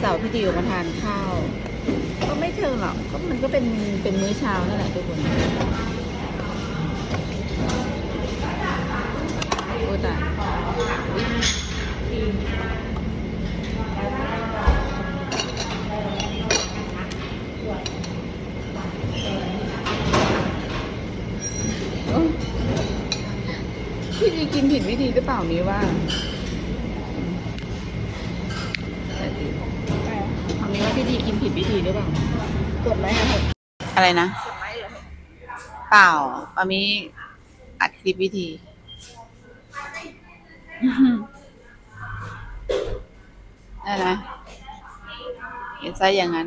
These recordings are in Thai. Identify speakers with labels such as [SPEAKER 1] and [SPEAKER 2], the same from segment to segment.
[SPEAKER 1] เสาร์พี่ดิวมาทานข้าว ก็ไม่เชิงหรอกก็มันก็เป็นเป็นมื้อเช้านั่นแหละทุกคนโอ้ตา พี่ดีกินผิดวิธีหรือเปล่านี้ว่าทำนี้ว่าพี่ดีกินผิดวิธีหรือเปล่า
[SPEAKER 2] กดไหมคะ
[SPEAKER 1] อะไรนะ
[SPEAKER 2] กดไหมเหรอ
[SPEAKER 1] เปล่าปามีอัดคลิปวิธี ได้นะเห็นไซส์อย่างนั้น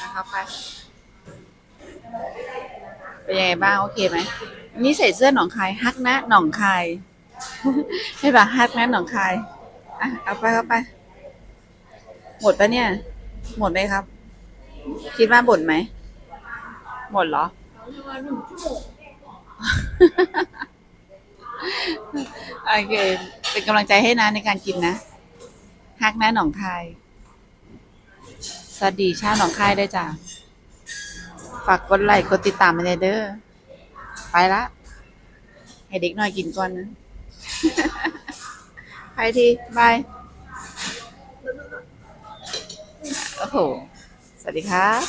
[SPEAKER 1] นะครับไป เป็นยังไงบ้าง โอเคไหมนี่ใส่เสื้อหนองคายฮักนะหนองคายใช่ปะฮักนะหนองคายอะเอาไปเอาไป หมดปะเนี่ย หมดไหมครับ คิดว่าหมดไหมหมดเหรอโอเค เป็นกำลังใจให้นะในการกินนะฮักนะหนองคาย สวัสดีชาหนองคายด้วยจ้ะ ฝากกดไลค์กดติดตามมาเลยเด้อไปละ ให้เด็กน้อยกินก่อนนะไปทีบายโอ้โห สวัสดีครับ